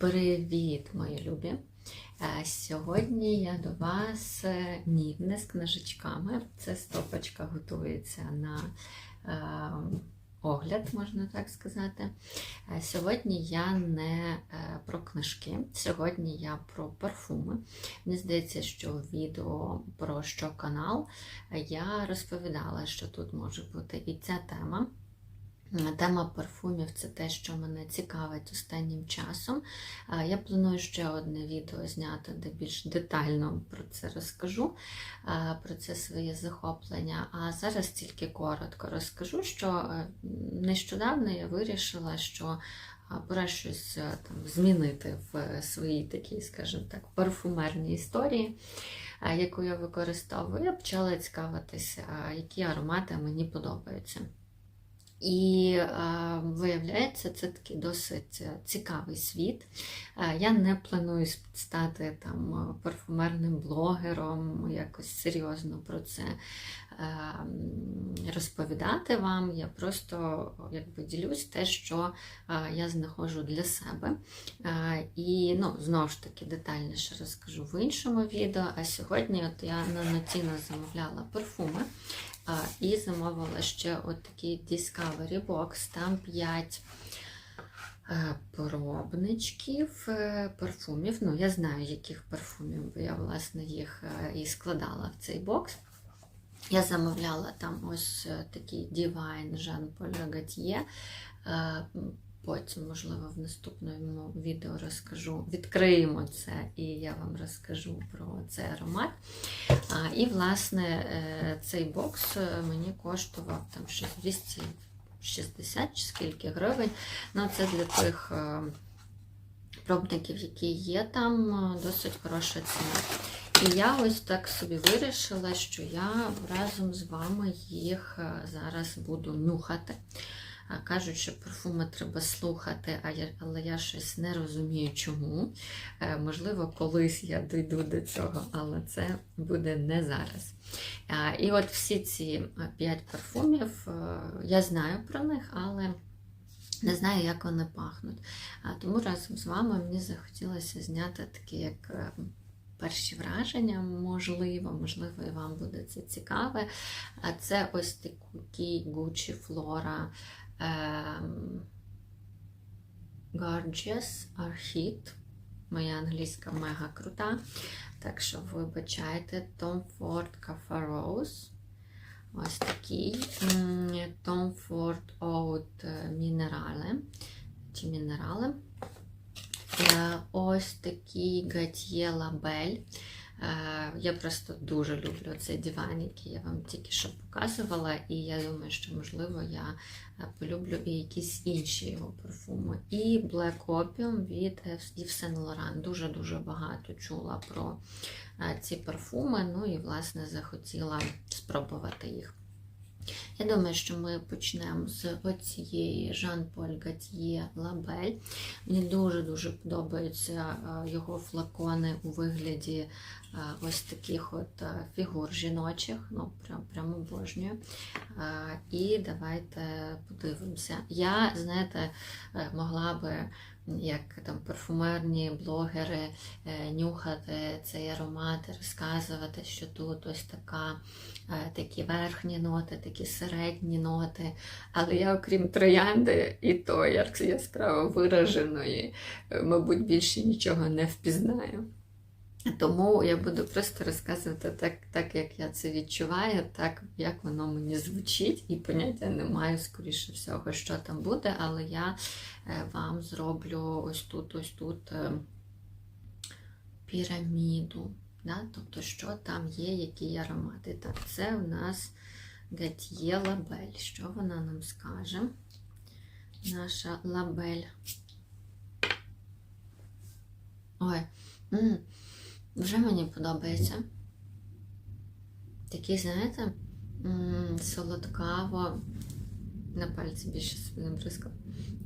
Привіт, мої любі! Е, Сьогодні я до вас е, ні, не з книжечками. Це стопочка готується на е, огляд, можна так сказати. Сьогодні я не про книжки, сьогодні я про парфуми. Мені здається, що в відео про що канал я розповідала, що тут може бути і ця тема. Тема парфумів це те, що мене цікавить останнім часом. Я планую ще одне відео зняти, де більш детально про це розкажу, про це своє захоплення. А зараз тільки коротко розкажу, що е, нещодавно я вирішила, що пора щось е, там змінити в своїй такій, скажімо так, парфумерній історії, яку я використовую. Я почала цікавитися, які аромати мені подобаються. І е, виявляється, це такий досить цікавий світ. Е, я не планую стати там парфумерним блогером, якось серйозно про це е, розповідати вам. Я просто якби ділюсь те, що е, я знаходжу для себе. Е, і ну, знову ж таки детальніше розкажу в іншому відео. А сьогодні от я на Нотіно замовляла парфуми. І замовила ще от такий Discovery Box, там 5 пробничків е, парфумів. Ну, я знаю, яких парфумів, бо я, власне, їх е, і складала в цей бокс. Я замовляла там ось е, такий Divine Jean Paul Gaultier. Потім, можливо, в наступному відео розкажу, відкриємо це, і я вам розкажу про цей аромат. А, І, власне, цей бокс мені коштував там 260 чи скільки гривень. Ну, це для тих пробників, які є там, досить хороша ціна. І я ось так собі вирішила, що я разом з вами їх зараз буду нюхати. Кажуть, що парфуми треба слухати, але я щось не розумію, чому. Е, можливо, колись я дійду до цього, але це буде не зараз. Е, і от всі ці п'ять парфумів, е, я знаю про них, але не знаю, як вони пахнуть. Тому разом з вами мені захотілося зняти такі, як. Перші враження, можливо, можливо, і вам буде це цікаве. А це ось такий Gucci Flora um, Gorgeous Archit. Моя англійська мега крута. Так що вибачайте, Tom Ford Cafe Rose. Ось такий Tom Ford Oud Minerale. Чи мінерали. Ось такий Gautier Label. Я просто дуже люблю цей диван, який я вам тільки що показувала, і я думаю, що, можливо, я полюблю і якісь інші його парфуми. І Black Opium від Yves Saint Laurent. Дуже-дуже багато чула про ці парфуми, ну і, власне, захотіла спробувати їх. Я думаю, що ми почнемо з оцієї Жан-Поль Гатьє Лабель. Мені дуже-дуже подобаються його флакони у вигляді ось таких от фігур жіночих, ну, прям, прям обожнюю. І давайте подивимося. Я, знаєте, могла би як там парфумерні блогери е, нюхати цей аромат, розказувати, що тут ось така, е, такі верхні ноти, такі середні ноти. Але я, окрім троянди і то як яскраво вираженої, е, мабуть, більше нічого не впізнаю. Тому я буду просто розказувати так, так, як я це відчуваю, так, як воно мені звучить, і поняття не маю, скоріше всього, що там буде, але я е, вам зроблю ось тут, ось тут е, піраміду. Да? Тобто, що там є, які аромати. Так, це у нас Гатьє лабель. Що вона нам скаже? Наша лабель. Ой. Вже мені подобається. Такий, знаєте, солодкаво, на пальці більше собі не бризкав.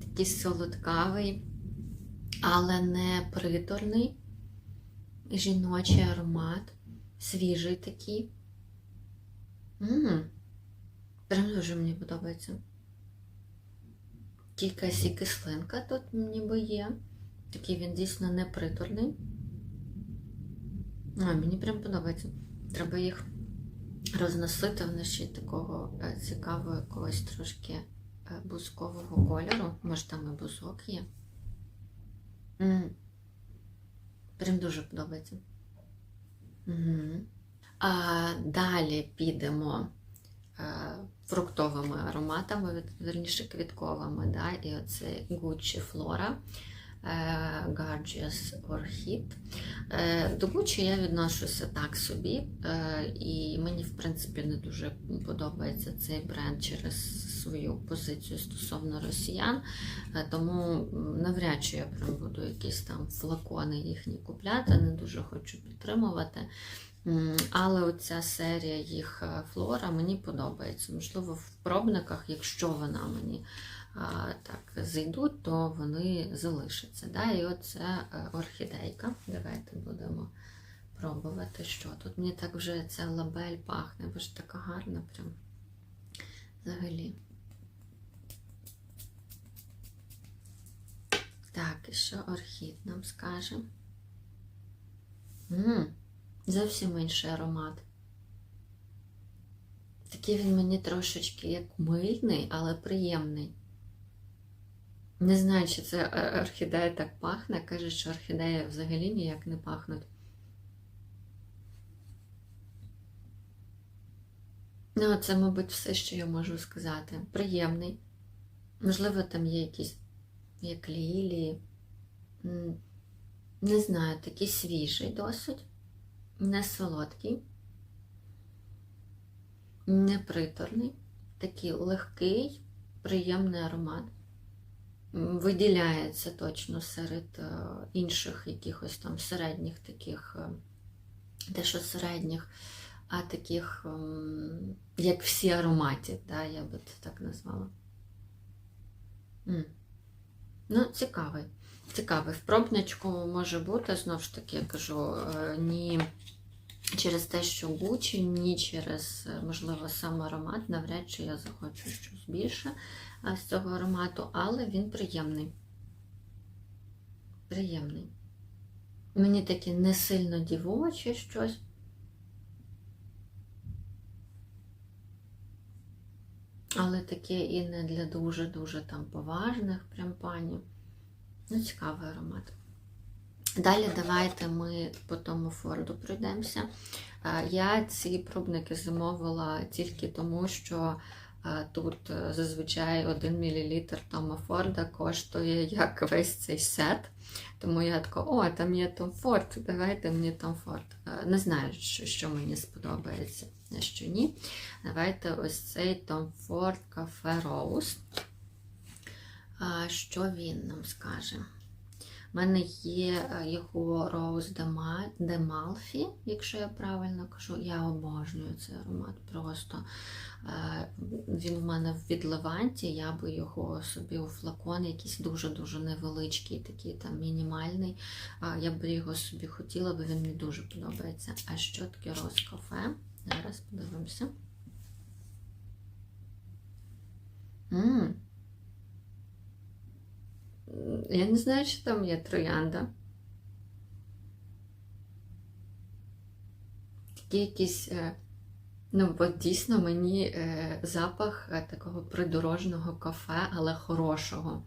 Такий солодкавий, але не приторний, жіночий аромат, свіжий такий. М Прям дуже мені подобається. Якась і кислинка тут ніби є. Такий він дійсно неприторний. А, мені прям подобається. Треба їх розносити. Вони ще такого е, цікавого якогось трошки е, бузкового кольору. Може там і бузок є. Прям дуже подобається. Угу. А далі підемо е, фруктовими ароматами, вірніше квітковими. Да? І оце Gucci Flora. Е, Gorgeous Orchid. Е, До Gucci я відношуся так собі, е, і мені, в принципі, не дуже подобається цей бренд через свою позицію стосовно росіян. Е, Тому навряд чи я прям буду якісь там флакони їхні купляти, не дуже хочу підтримувати. Але оця серія їх е, флора мені подобається. Можливо, в пробниках, якщо вона мені так зайдуть, то вони залишаться. Да? І оце е, орхідейка. Давайте будемо пробувати, що тут. Мені так вже ця лабель пахне, бо ж така гарна прям. Взагалі. Так, і що орхід нам скаже? м зовсім інший аромат. Такий він мені трошечки як мильний, але приємний. Не знаю, чи це е, орхідея так пахне. Каже, що орхідеї взагалі ніяк не пахнуть. Ну, це, мабуть, все, що я можу сказати. Приємний. Можливо, там є якісь як лілії. Не знаю, такий свіжий досить, не солодкий, не приторний, такий легкий, приємний аромат. Виділяється точно серед е, інших якихось там середніх таких, е, те, що середніх, а таких, ем, як всі ароматі, да, я би це так назвала. Ну, цікавий. Цікавий. В пробничку може бути, знову ж таки, я кажу, е, ні через те, що Гучі, ні через, е, можливо, сам аромат, навряд чи я захочу щось більше е, з цього аромату, але він приємний. Приємний. Мені таке не сильно дівоче щось. Але таке і не для дуже-дуже там поважних прям панів. Ну, цікавий аромат. Далі давайте ми по тому Форду пройдемося. Е, Я ці пробники замовила тільки тому, що е, тут е, зазвичай 1 мл Тома Форда коштує як весь цей сет. Тому я така, о, там є Том Форд, давайте мені Том Форд. Не знаю, що, мені сподобається, а що ні. Давайте ось цей Tom Ford Cafe Rose. Що він нам скаже? У мене є е, його Rose de Ma- якщо я правильно кажу. Я обожнюю цей аромат. Просто Е, він в мене від Леванті, я би його собі у флакон, якийсь дуже-дуже невеличкий, такий там мінімальний. Я б його собі хотіла, бо він мені дуже подобається. А що таке Rose Cafe? Зараз подивимося. Я не знаю, чи там є троянда. Такі якісь, е, ну, от дійсно мені е, запах е, такого придорожного кафе, але хорошого.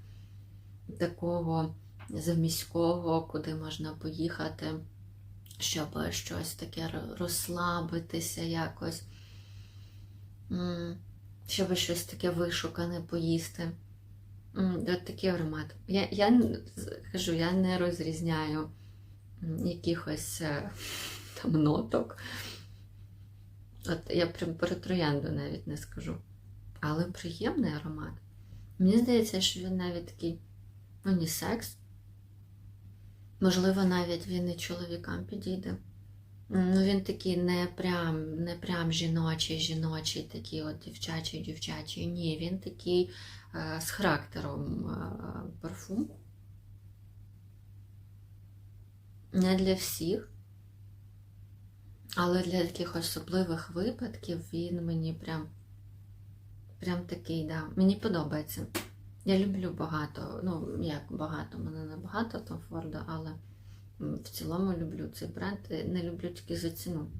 Такого заміського, куди можна поїхати, щоб щось таке розслабитися якось. Щоб щось таке вишукане поїсти. От такий аромат. Я, я кажу, я не розрізняю якихось е, там ноток. От я прям про троянду навіть не скажу. Але приємний аромат. Мені здається, що він навіть такий унісекс. Можливо, навіть він і чоловікам підійде. Ну, він такий не прям, не прям жіночий, жіночий, такий от дівчачий, дівчачий. Ні, він такий е, з характером е, парфум. Не для всіх. Але для таких особливих випадків він мені прям, прям такий, да. Мені подобається. Я люблю багато, ну як багато, мене не багато Том Форда, але в цілому люблю цей бренд. Не люблю тільки за ціну.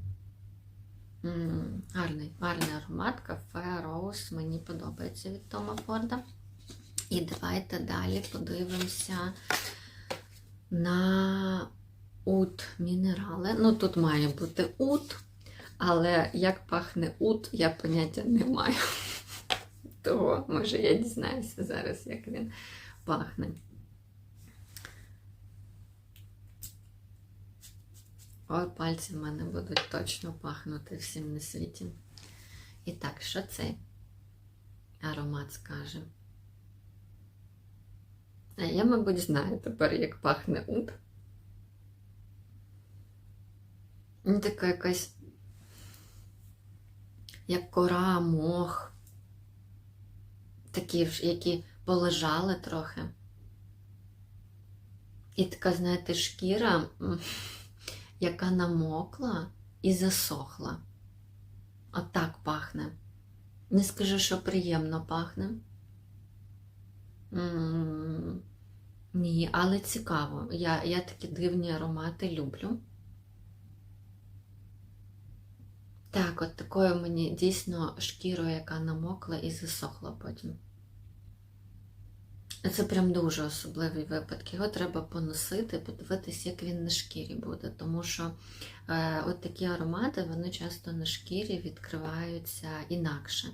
Гарний, гарний аромат, кафе Роуз. Мені подобається від Тома Форда. І давайте далі подивимося на ут мінерали. Ну, тут має бути ут, але як пахне ут, я поняття не маю. Того, може, я дізнаюся зараз, як він пахне. Ой, пальці в мене будуть точно пахнути всім на світі. І так, що цей аромат скаже? А я, мабуть, знаю тепер, як пахне ут. Ну, така якась як кора, мох. Такі, ж, які полежали трохи. І така, знаєте, шкіра, яка намокла і засохла. Отак пахне. Не скажу, що приємно пахне. М, Ні, але цікаво. Я, я такі дивні аромати люблю. Так, от такою мені дійсно шкірою, яка намокла і засохла потім. Це прям дуже особливий випадок. Його треба поносити, подивитись, як він на шкірі буде. Тому що е, от такі аромати, вони часто на шкірі відкриваються інакше.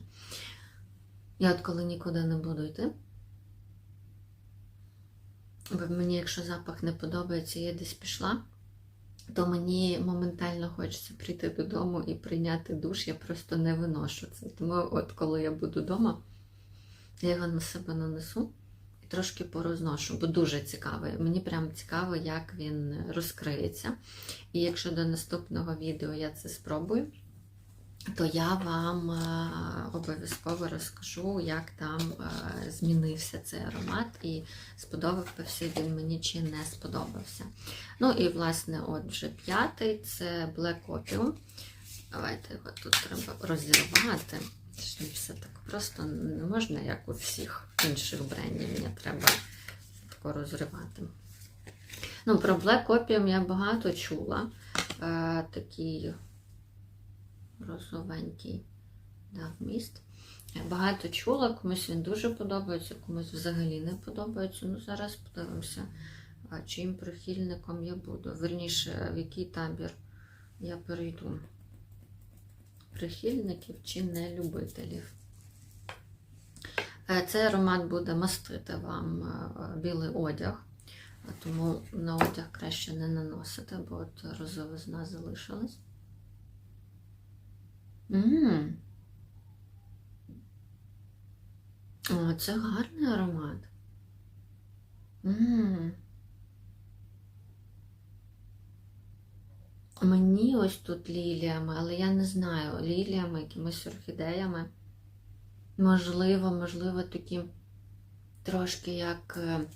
Я от коли нікуди не буду йти, бо мені, якщо запах не подобається, я десь пішла, то мені моментально хочеться прийти додому і прийняти душ. Я просто не виношу це. Тому, от коли я буду вдома, я його на себе нанесу трошки порозношу, бо дуже цікавий. Мені прям цікаво, як він розкриється. І якщо до наступного відео я це спробую, то я вам е, обов'язково розкажу, як там е, змінився цей аромат, і сподобався він мені чи не сподобався. Ну і, власне, от вже п'ятий це Black Opium. Давайте його тут треба розірвати. Все так просто не можна, як у всіх інших брендів. Мені треба тако розривати. Ну, про Black Opium я багато чула. Е, такий розовенький да, вміст. Я багато чула, комусь він дуже подобається, комусь взагалі не подобається. Ну, зараз подивимося, а, чиїм прихильником я буду. Верніше, в який табір я перейду. Прихильників чи не любителів. Е, Цей аромат буде мастити вам е, білий одяг, тому на одяг краще не наносити, бо от розовизна залишилась. Ммм. О, це гарний аромат. Ммм. Мені ось тут ліліями, але я не знаю, ліліями, якимись орхідеями. Можливо, можливо, такі трошки як е,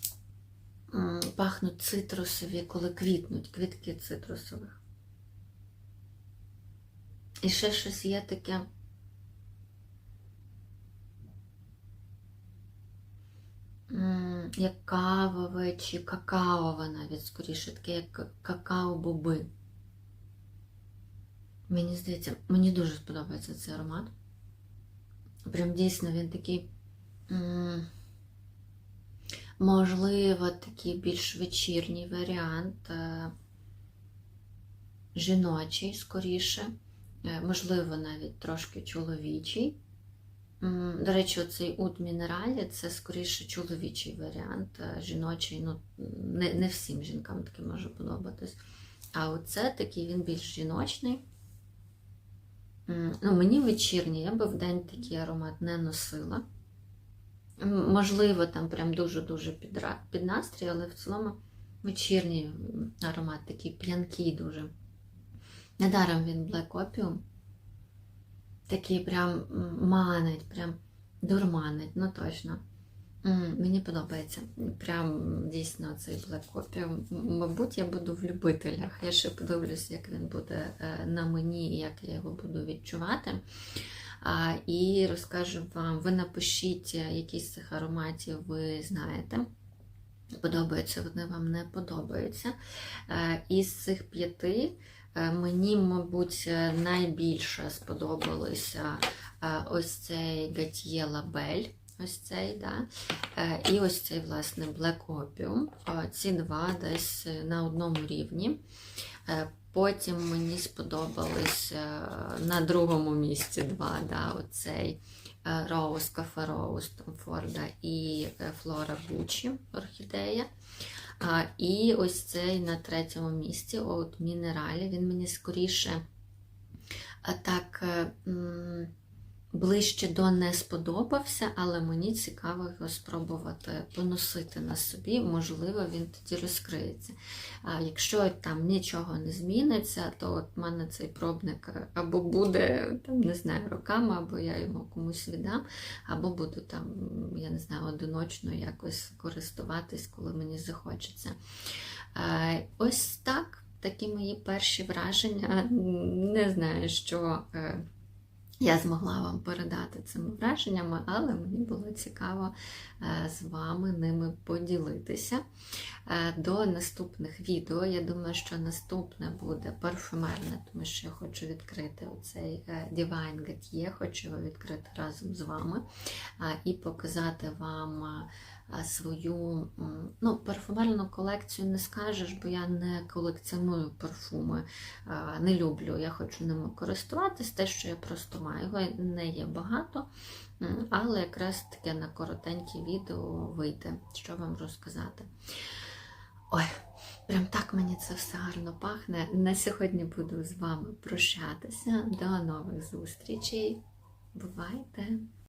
пахнуть цитрусові, коли квітнуть, квітки цитрусових. І ще щось є таке. Як кавове чи какаове навіть скоріше, таке як какао-боби. Мені здається, мені дуже сподобається цей аромат. Прям дійсно він такий, можливо, такий більш вечірній варіант, е, жіночий скоріше, Е, можливо, навіть трошки чоловічий. До речі, оцей ут мінералі це скоріше чоловічий варіант, е, жіночий, ну, не, не всім жінкам таке може подобатись. А оце такий він більш жіночний. Ну, мені вечірній, я би в день такий аромат не носила. Можливо, там прям дуже-дуже під, настрій, але в цілому вечірній аромат такий п'янкий дуже. Недаром він Black Opium. Такий прям манить, прям дурманить, ну точно. Мені подобається. Прям дійсно цей Black Opium. Мабуть, я буду в любителях. Я ще подивлюсь, як він буде е, на мені і як я його буду відчувати. І розкажу вам, ви напишіть, е, які з цих ароматів ви знаєте. Подобаються вони вам не подобаються. Е, Із цих п'яти мені, мабуть, найбільше сподобалося ось цей Gautier Label. Ось цей, да? Е, і ось цей, власне, Black Opium. Е, Ці два десь на одному рівні. Е, Потім мені сподобались е, на другому місці два. Да? Оцей е, Rose Cafe Rose Ford і е, Flora Gucci орхідея. І ось цей на третьому місці от Мінералі. Він мені скоріше так е, ближче до не сподобався, але мені цікаво його спробувати поносити на собі. Можливо, він тоді розкриється. А якщо там нічого не зміниться, то от в мене цей пробник або буде там, не знаю, роками, або я його комусь віддам, або буду там, я не знаю, одиночно якось користуватись, коли мені захочеться. Ось так. Такі мої перші враження. Не знаю, що е, я змогла вам передати цими враженнями, але мені було цікаво е, з вами ними поділитися. Е, До наступних відео. Я думаю, що наступне буде парфюмерне, тому що я хочу відкрити оцей е, Divine Gautier, хочу його відкрити разом з вами і показати вам. свою ну, парфумерну колекцію не скажеш, бо я не колекціоную парфуми, не люблю. Я хочу ними користуватись, те, що я просто маю. Його не є багато, але якраз таке на коротеньке відео вийде, що вам розказати. Ой, прям так мені це все гарно пахне. На сьогодні буду з вами прощатися. До нових зустрічей. Бувайте!